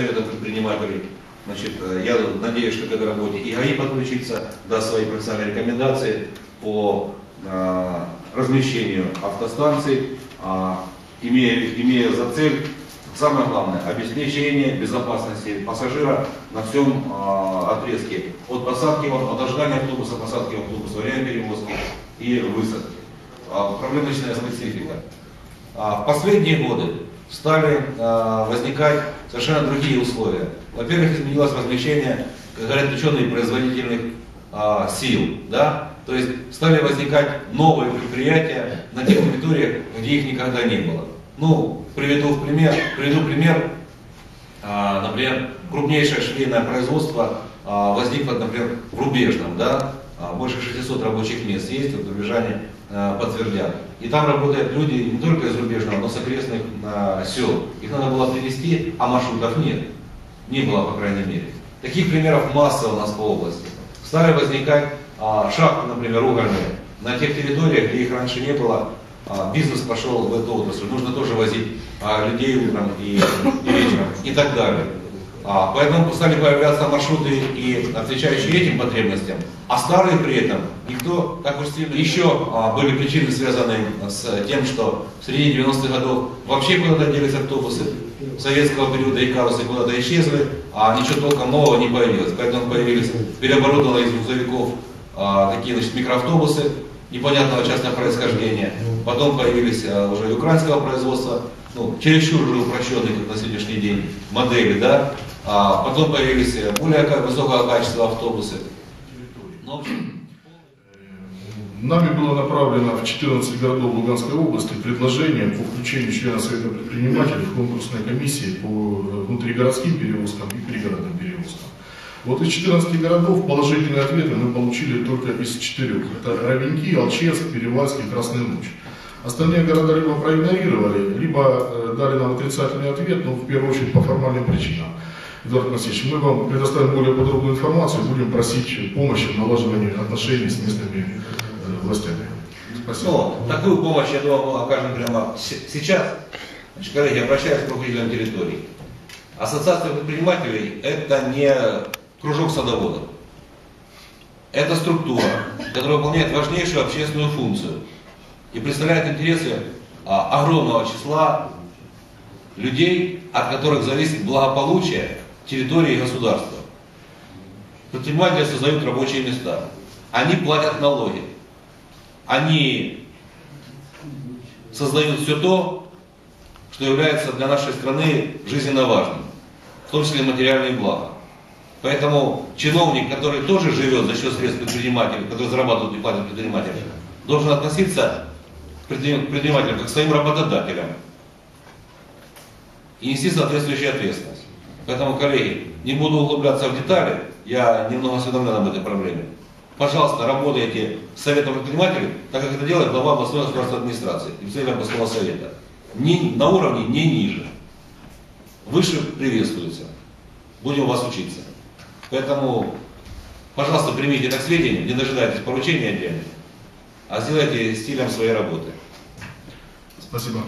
Совета предпринимателей. Значит, э, я надеюсь, что к этой работе и ГАИ подключится, даст свои профессиональные рекомендации по э, размещению автостанций, э, имея, имея за цель Самое главное, обеспечение безопасности пассажира на всем э, отрезке. От посадки, от ожидания автобуса, посадки автобуса, время перевозки и высадки. Э, проблемочная специфика. Э, в последние годы стали э, возникать совершенно другие условия. Во-первых, изменилось размещение, как говорят ученые, производительных э, сил. Да? То есть стали возникать новые предприятия на тех территориях, где их никогда не было. Ну, приведу в пример, приведу пример, а, например, крупнейшее швейное производство возникло, например, в Рубежном, да, больше 600 рабочих мест есть, вот рубежане а, подтвердят. И там работают люди не только из Рубежного, но с окрестных а, сел. Их надо было привезти, а маршрутов нет. Не было, по крайней мере. Таких примеров масса у нас по области. Стали возникать а, шахты, например, угольные, на тех территориях, где их раньше не было, а, бизнес пошел в эту отрасль, нужно тоже возить а, людей утром и вечером и так далее. А, поэтому стали появляться маршруты и отвечающие этим потребностям, а старые при этом никто так уж сильно... Еще а, были причины, связанные с тем, что в середине 90-х годов вообще куда-то делись автобусы, советского периода и карусы куда-то исчезли, а ничего толком нового не появилось. Поэтому появились переоборудованные из грузовиков а, такие значит, микроавтобусы, непонятного частного происхождения. Потом появились а, уже и украинского производства, ну, чересчур уже упрощенные как на сегодняшний день модели, да. А потом появились э, более высокого качества автобусы. В общем, Нами было направлено в 14 городов Луганской области предложение по включению члена Совета предпринимателей в конкурсной комиссии по э, внутригородским перевозкам и пригородным перевозкам. Вот из 14 городов положительные ответы мы получили только из четырех. Это Равенки, Алчевск, Перевальский, Красный Луч. Остальные города либо проигнорировали, либо э, дали нам отрицательный ответ, но в первую очередь по формальным причинам. Эдуард Васильевич, мы вам предоставим более подробную информацию, будем просить помощи в налаживании отношений с местными э, властями. Спасибо. Ну, такую помощь, я думаю, мы окажем прямо сейчас. Значит, коллеги, обращаюсь к руководителям территорий. Ассоциация предпринимателей – это не кружок садоводов. Это структура, которая выполняет важнейшую общественную функцию и представляет интересы а, огромного числа людей, от которых зависит благополучие территории государства. Предприниматели создают рабочие места. Они платят налоги. Они создают все то, что является для нашей страны жизненно важным, в том числе материальные блага. Поэтому чиновник, который тоже живет за счет средств предпринимателей, который зарабатывает и платит предпринимателям, должен относиться к предпринимателям как к своим работодателям и нести соответствующую ответственность. Поэтому, коллеги, не буду углубляться в детали, я немного осведомлен об этой проблеме. Пожалуйста, работайте с Советом предпринимателей, так как это делает глава областной государственной администрации и представитель областного совета. Не, на уровне не ниже. Выше приветствуется. Будем у вас учиться. Поэтому, пожалуйста, примите это к сведению, не дожидайтесь поручения отдельных, а сделайте стилем своей работы. Спасибо.